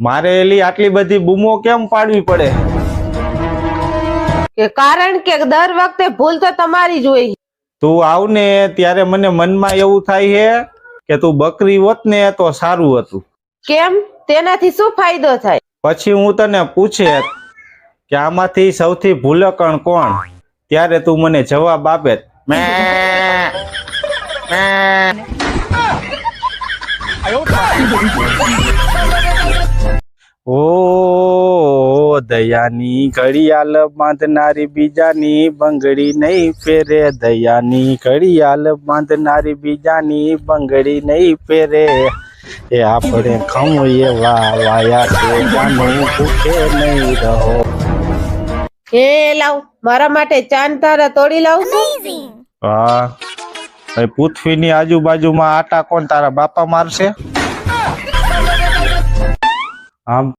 મારે એલી આટલી બધી બૂમો કેમ પાડવી પડે? કે કારણ કે દર વખતે ભૂલ તો તમારી જ હોય. તું આવ ને ત્યારે મને મનમાં એવું થાય છે કે તું બકરી હોત ને તો સારું હતું. કેમ? તેનાથી શું ફાયદો થાય? પછી હું તને પૂછે કે આમાંથી સૌથી ભૂલકણ કોણ? ત્યારે તું મને જવાબ આપે. મેં. ઓ દયાની ઘડિયાળ બાંધનારી બીજાની બંગડી નહીં પહેરે. દયાની ઘડિયાળ બાંધનારી બીજાની બંગડી નહીં પહેરે. એ આપણે ખમ એવા વાયા છે જાનું ભૂખે નહીં રહો. એ લાવ મારા માટે ચાંદ તારા તોડી લાવ હા પૃથ્વીની આજુબાજુમાં આટા કોણ તારા બાપા મારશે? આમ